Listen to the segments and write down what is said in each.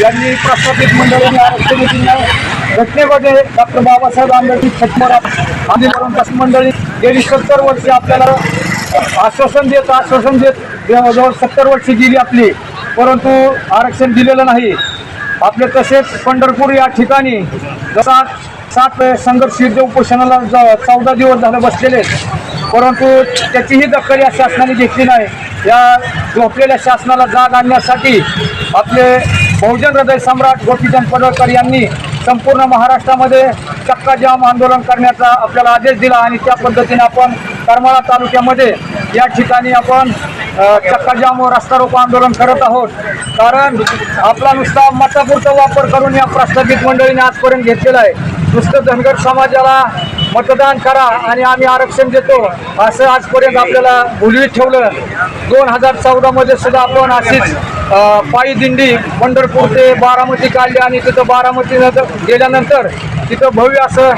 यांनी प्रस्थापित मंडळाने आरक्षण दिलं घटनेमध्ये डॉक्टर बाबासाहेब आंबेडकर छटमोरा आंदोलन मंडळी गेली सत्तर वर्षे आपल्याला आश्वासन देत आश्वासन देत. जवळजवळ सत्तर वर्षे गेली आपली. परंतु आरक्षण दिलेलं नाही. आपले तसेच पंढरपूर या ठिकाणी सात सात संघर्ष युद्ध उपोषणाला ज- चौदा दिवस झालं बसलेले. परंतु त्याचीही दखल या शासनाने घेतली नाही. या झोपलेल्या शासनाला जाग आणण्यासाठी आपले बहुजन हृदय सम्राट गोपीचंद पडळकर यांनी संपूर्ण महाराष्ट्रामध्ये चक्का जाम आंदोलन करण्याचा आपल्याला आदेश दिला आणि त्या पद्धतीने आपण करमाळा तालुक्यामध्ये या ठिकाणी आपण चक्काजाम व रस्ता रोको आंदोलन करत आहोत. कारण आपला नुसता मतापुरचा वापर करून या प्रस्थापित मंडळीने आजपर्यंत घेतलेला आहे. नुसतं धनगर समाजाला मतदान करा आणि आम्ही आरक्षण देतो. असं आजपर्यंत आपल्याला भुलवीत ठेवलं. दोन हजार चौदामध्ये सुद्धा आपण अशीच पायी दिंडी पंढरपूर ते बारामती काढली आणि तिथं बारामती गेल्यानंतर तिथं भव्य असं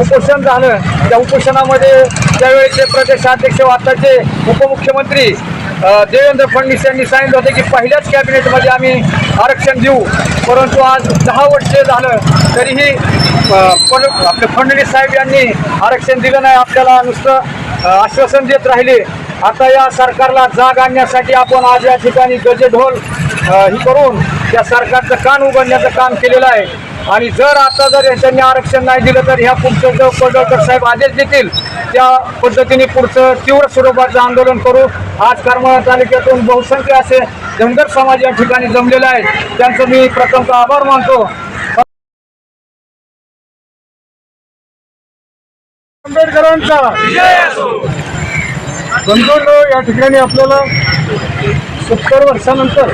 उपोषण झालं. त्या उपोषणामध्ये त्यावेळेचे प्रदेशाध्यक्ष आताचे उपमुख्यमंत्री देवेंद्र फडणवीस यांनी सांगितलं होतं की पहिल्याच कॅबिनेटमध्ये आम्ही आरक्षण देऊ. परंतु आज दहा वर्षे झालं तरीही पण आपले फडणवीस साहेब यांनी आरक्षण दिलं नाही. आपल्याला नुसतं आश्वासन देत राहिले. आता या सरकारला जाग आणण्यासाठी आपण आज या ठिकाणी गजेढोल ही करून या सरकारचं कान उघडण्याचं काम केलेलं आहे. आणि जर आता जर त्यांनी आरक्षण नाही दिलं तर ह्या पुढचं जो पडळकर साहेब आदेश देतील. त्या पद्धतीने पुढचं तीव्र स्वरूपाचं आंदोलन करू. आज करमाळा तालुक्यातून बहुसंख्य असे धनगर समाज या ठिकाणी जमलेला आहे त्यांचं मी प्रथमचा आभार मानतो. आंबेडकरांचा बंधूंनो या ठिकाणी आपल्याला सत्तर वर्षानंतर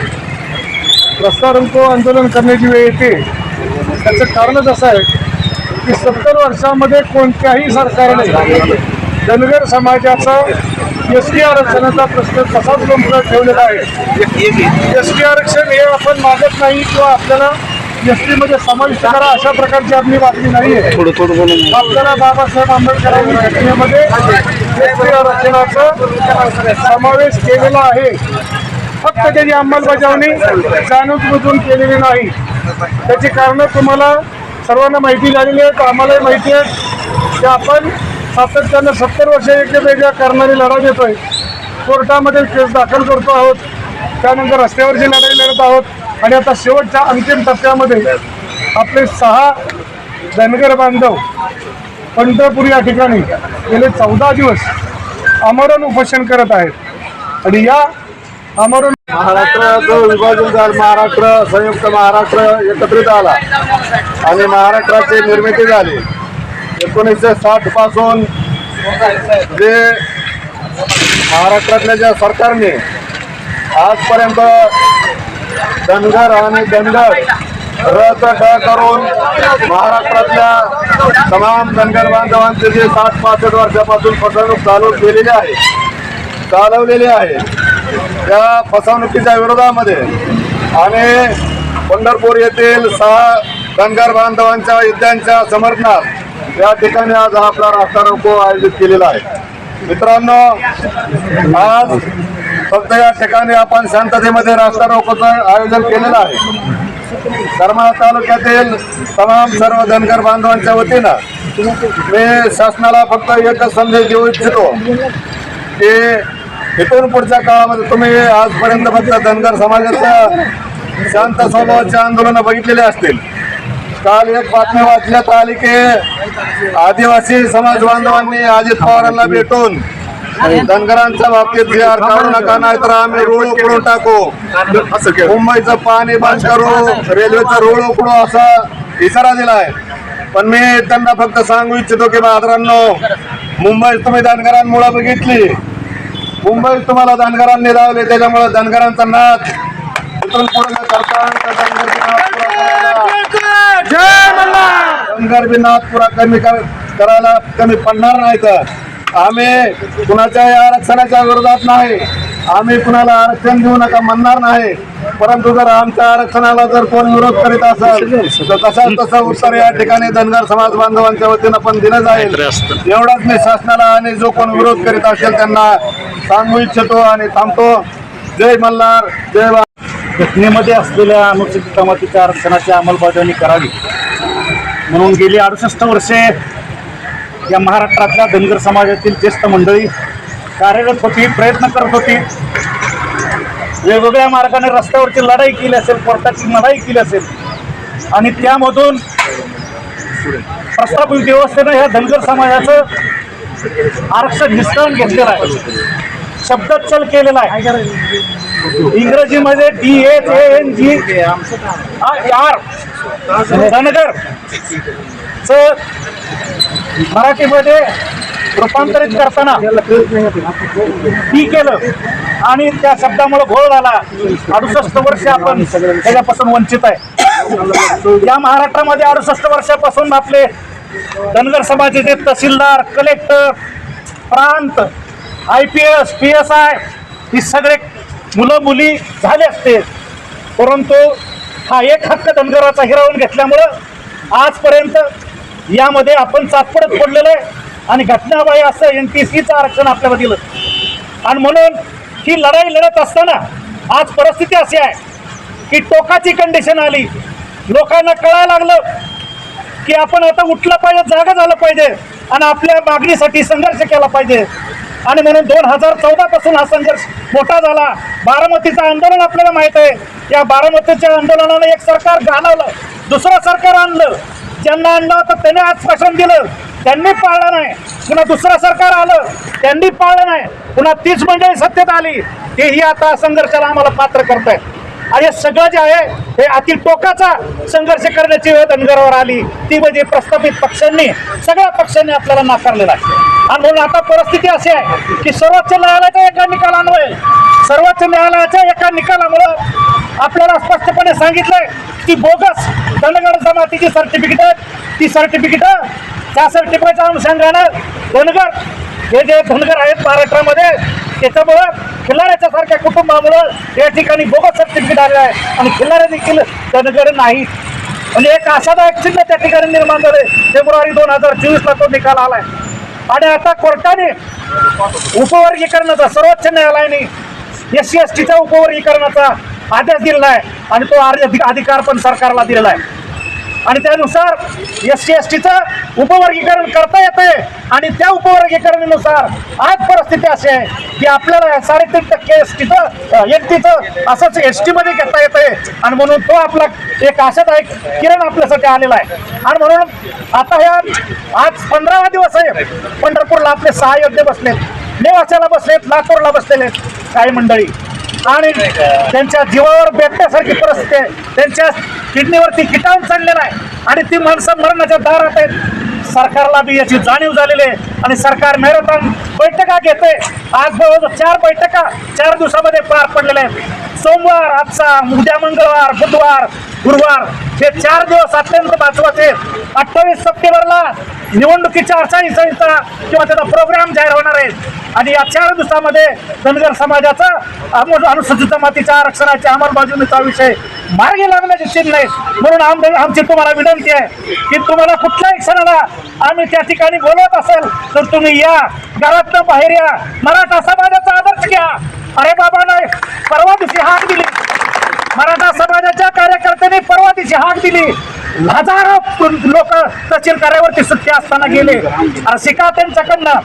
रस्ता रोको आंदोलन करण्याची वेळ येते. त्याचं कारणच असं आहे की सत्तर वर्षामध्ये कोणत्याही सरकारने धनगर समाजाचा एस टी आरक्षणाचा प्रश्न तसाच गंभीर ठेवलेला आहे. एस टी आरक्षण हे आपण मागत नाही किंवा आपल्याला एस टीमध्ये समाविष्ट करा अशा प्रकारची आपली बातमी नाही आहे थोडं थोडं आपल्याला बाबासाहेब आंबेडकरांनी घटनेमध्ये एस टी आरक्षणाचा समावेश केलेला आहे. फक्त त्याची अंमलबजावणी जाणूनबुजून केलेली नाही. त्याची कारणं तुम्हाला सर्वांना माहिती झालेली आहेत आम्हालाही माहिती आहे की आपण सातत्यानं सत्तर वर्ष वेगळ्या करणारी लढा देतोय. कोर्टामध्ये केस दाखल करतो आहोत त्यानंतर रस्त्यावरची लढाई लढत आहोत आणि आता शेवटच्या अंतिम टप्प्यामध्ये आपले सहा धनगर बांधव पंढरपूर या ठिकाणी गेले चौदा दिवस आमरण उपोषण करत आहेत. आणि या आमरण महाराष्ट्र जो विभाजन झाला महाराष्ट्र संयुक्त महाराष्ट्र एकत्रित आला आणि महाराष्ट्राची निर्मिती झाली. एकोणीसशे साठपासून जे महाराष्ट्रातल्या ज्या सरकारने आजपर्यंत धनगर आणि धनगर रथ करून महाराष्ट्रातल्या तमाम धनगर बांधवांचे जे साठ पासष्ट वर्षापासून फसवणूक चालू केलेली आहे चालवलेली आहे. त्या फसवणुकीच्या विरोधामध्ये आणि पंढरपूर येथील सहा धनगर बांधवांच्या युद्धांच्या समर्थनात या ठिकाणी आज हा आपला रास्ता रोको आयोजित केलेला आहे. मित्रांनो आज फक्त या ठिकाणी आपण शांततेमध्ये रास्ता रोकोचं आयोजन केलेलं आहे. करमाळा तालुक्यातील तमाम सर्व धनगर बांधवांच्या वतीनं मी शासनाला फक्त एकच संदेश देऊ इच्छितो. की इथून पुढच्या काळामध्ये तुम्ही आजपर्यंत फक्त धनगर समाजाच्या शांत स्वभावाचे आंदोलन बघितलेले असतील. काल एक बातमी वाचण्यात आली की आदिवासी समाज बांधवांनी अजित पवारांना भेटून धनगरांच्या बाबतीत जे नका नाही तर आम्ही रोड उकडून टाकू. मुंबईचं पाणी बंद करू रेल्वेचा रोड उकडू असा इशारा दिला आहे पण मी त्यांना फक्त सांगू इच्छितो की मित्रांनो मुंबई तुम्ही धनगरांमुळे बघितली. मुंबईत तुम्हाला धनगरांनी लावले त्याच्यामुळे धनगरांचा नाच नाच पुरा कमी कर- करायला कमी पडणार नाही तर. आम्ही कुणाच्या या आरक्षणाच्या विरोधात नाही. आम्ही कुणाला आरक्षण देऊ नका म्हणणार नाही. परंतु जर आमच्या आरक्षणाला जर कोण विरोध करीत असेल तर तसा तसं उत्तर या ठिकाणी धनगर समाज बांधवांच्या वतीनं पण दिलं जाईल. एवढाच मी शासनाला आणि जो कोण विरोध करीत असेल त्यांना सांगू इच्छितो आणि थांबतो. जय मल्हार जय घटनेमध्ये असलेल्या अनुसूचित जमातीच्या आरक्षणाची अंमलबजावणी करावी. म्हणून गेली अडुसष्ट वर्षे या महाराष्ट्रातल्या धनगर समाजातील ज्येष्ठ मंडळी कार्यरत होती प्रयत्न करत होती. वेगवेगळ्या मार्गाने रस्त्यावरची लढाई केली असेल कोर्टाची लढाई केली असेल. आणि त्यामधून प्रस्थापित व्यवस्थेनं ह्या धनगर समाजाचं आरक्षण हिसकावून घेतलेलं आहे. शब्दचल केलेला आहे. इंग्रजीमध्ये D H N G R Dhangar. च मराठीमध्ये रूपांतरित करताना टी केलं. आणि त्या शब्दामुळे घोळ झाला. अडुसष्ट वर्ष आपण त्याच्यापासून वंचित आहे. या महाराष्ट्रामध्ये अडुसष्ट वर्षापासून आपले धनगर समाजाचे तहसीलदार कलेक्टर प्रांत I P S P S I ही सगळे मुलं मुली झाले असते. परंतु हा एक हक्क धनगराचा हिरावून घेतल्यामुळं आजपर्यंत यामध्ये आपण चाचपडत पडलेलो आहे आणि घटनाबाई असं एन टी सीचं आरक्षण आपल्याला दिलं. आणि म्हणून ही लढाई लढत असताना आज परिस्थिती अशी आहे की टोकाची कंडिशन आली. लोकांना कळायला लागलं की आपण आता उठलं पाहिजे जागा झालं पाहिजे आणि आपल्या मागणीसाठी संघर्ष केला पाहिजे. आणि म्हणून दोन हजार चौदापासून हा संघर्ष मोठा झाला. बारामतीचं आंदोलन आपल्याला माहीत आहे. या बारामतीच्या आंदोलनानं एक सरकार घालवलं दुसरं सरकार आणलं. ज्यांना आणलं होतं त्याने आश्वासन दिलं. त्यांनी पाळलं नाही. पुन्हा दुसरं सरकार आलं त्यांनी पाळलं नाही. पुन्हा तीच मंडळी सत्तेत आली. तेही आता संघर्षाला आम्हाला पात्र करत आहे आणि हे सगळं जे आहे हे अति टोकाचा संघर्ष करण्याची वेळ धनगरावर आली. ती म्हणजे प्रस्थापित पक्षांनी सगळ्या पक्षांनी आपल्याला नाकारलेला आहे. आणि म्हणून आता परिस्थिती अशी आहे की सर्वोच्च न्यायालयाच्या एका निकालामुळे सर्वोच्च न्यायालयाच्या एका निकालामुळं आपल्याला स्पष्टपणे सांगितलंय की बोगस धनगड जमातीची सर्टिफिकेट आहेत ती सर्टिफिकेट त्या सर्टिफिकेटच्या अनुषंगानं धनगर हे जे धनगर आहेत महाराष्ट्रामध्ये त्याच्यामुळं खिल्लाऱ्याच्या सारख्या कुटुंबामुळं या ठिकाणी बोगस सर्टिफिकेट आलेलं आहे. आणि खिल्लारे देखील धनगर नाहीत. म्हणजे एक आशादायक चिन्ह त्या ठिकाणी निर्माण झाले फेब्रुवारी दोन हजार चोवीसला तो निकाल आलाय. आणि आता कोर्टाने उपवर्गीकरणाचा सर्वोच्च न्यायालयाने एस सी एस टीच्या उपवर्गीकरणाचा आदेश दिलेला आहे आणि तो अधिकार पण सरकारला दिलेला आहे. आणि त्यानुसार एस सी एस टीचं उपवर्गीकरण करता येते आणि त्या उपवर्गीकरणानुसार आज परिस्थिती अशी आहे की आपल्याला साडेतीन टक्के एस टीचं एस टीचं असंच एस टीमध्ये घेता येते आणि म्हणून तो आपला एक आशादायक किरण आपल्यासाठी आलेला आहे. आणि म्हणून आता ह्या आज पंधरावा दिवस आहे. पंढरपूरला आपले सहा योद्धे बसलेत. नेवाशाला बसलेत लातूरला बसलेले काही मंडळी. आणि त्यांच्या जीवावर बेटण्यासारखी परिस्थिती आहे. त्यांच्या किडनीवरती किटावून चढलेला आहे. आणि ती माणसं मरणाच्या दारात आहेत. सरकारला बी याची जाणीव झालेली आहे. आणि सरकार मॅरेथॉन बैठका घेते. आज जवळजवळ चार बैठका चार दिवसामध्ये पार पडलेल्या आहेत. सोमवार आजचा उद्या मंगळवार बुधवार गुरुवार हे चार दिवस अत्यंत महत्त्वाचे अठ्ठावीस सप्टेंबरला निवडणुकीच्या आचारसंहिता किंवा त्याचा प्रोग्राम जाहीर होणार आहे. आणि या चार दिवसामध्ये धनगर समाजाचा अनुसूचित जमातीच्या आरक्षणाच्या अंमलबजावणीचा विषय मार्गी लागण्याचे चिन्ह नाही. म्हणून आम आमची तुम्हाला विनंती आहे की तुम्हाला कुठल्याही क्षणाला आम्ही त्या ठिकाणी बोलत असेल तर तुम्ही या. घरातनं बाहेर या. मराठा समाजाचा आदर्श घ्या. अरे बाबा नाही. परवा दिवशी हाक दिली. मराठा समाजाच्या कार्यकर्त्यांनी परवा दिवशी हाक दिली. हजारो लोक तहसील कार्यावरती सुट्टी असताना गेले. अरे शिका त्यांच्याकडनं.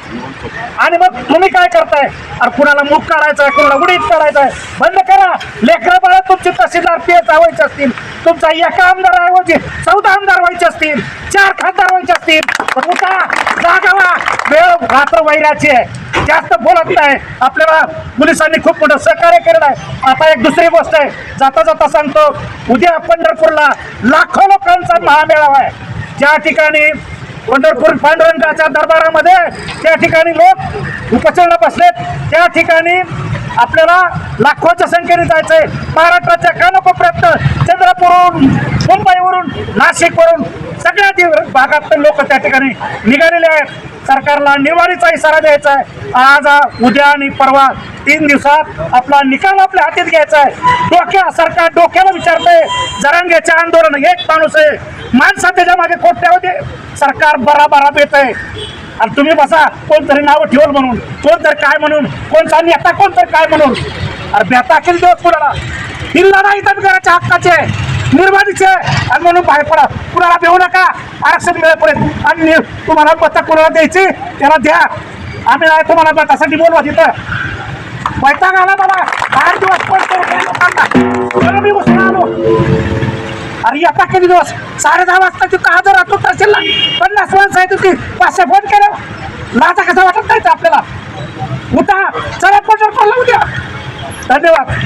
आणि मग तुम्ही काय करताय? अरे कुणाला मुख काढायचा कुणाला उडीत काढायचा बंद करा. लेकरं बाळा तुमचे तहसीलदार पी. एस व्हायचे असतील. तुमचा एका आमदारऐवजी चौदा आमदार व्हायचे असतील. चार खासदार व्हायचे असतील. पण उठा जागावा वेळ रात्र वैराची आहे. जास्त बोलत नाही. आपल्याला पोलिसांनी खूप मोठं सहकार्य केलेलं आहे. आता एक दुसरी गोष्ट आहे. जाता जाता सांगतो उद्या पंढरपूरला लाखो लोकांचा महामेळावा आहे. ज्या ठिकाणी पंढरपूर पांडुरंगाच्या दरबारामध्ये त्या ठिकाणी लोक उपोषणाला बसलेत. त्या ठिकाणी आपल्याला लाखोच्या संख्येने जायचं आहे महाराष्ट्राच्या कानाकोपऱ्यात चंद्रपूरहून मुंबईवरून नाशिकवरून सगळ्या दिव- भागातले लोक त्या ठिकाणी निघालेले आहेत. सरकारला निवारीचा इशारा द्यायचा आहे. आज उद्या आणि परवा तीन दिवसात आपला निकाल आपल्या हातीत घ्यायचा आहे. डोक्या सरकार डोक्याला विचारतंय. जरांग्याचे आंदोलन एक माणूस आहे. माणसा त्याच्यामागे कोट्यावधी सरकार बराबरा येत आहे आणि तुम्ही बसा कोणतरी नावं ठेवल म्हणून. कोणतरी काय म्हणून कोणता नेता कोणतरी काय म्हणून. अरे बेता केली दिवस कुणाला? ही लढाई घराच्या हक्काचे निर्माणीचे. आणि म्हणून बाहेर पडा. कुणाला देऊ नका? आरक्षण मिळेपर्यंत. आणि तुम्हाला पत्ता कुणाला द्यायची? त्याला द्या. आम्ही नाही तुम्हाला मतासाठी बोलवा तिथं. वैताग आला मला आठ दिवस पडतो. लोकांना. मी बसून आलो. अरे आता किती दिवस? साडे दहा वाजता तिथं हजर राहतो? तहसीलला पन्नास माणसं आहे तिथे पाचशे फोन केला. नाचा कसा वाटत नाही आपल्याला? उठा. चला पंढरपूरला उद्या. धन्यवाद.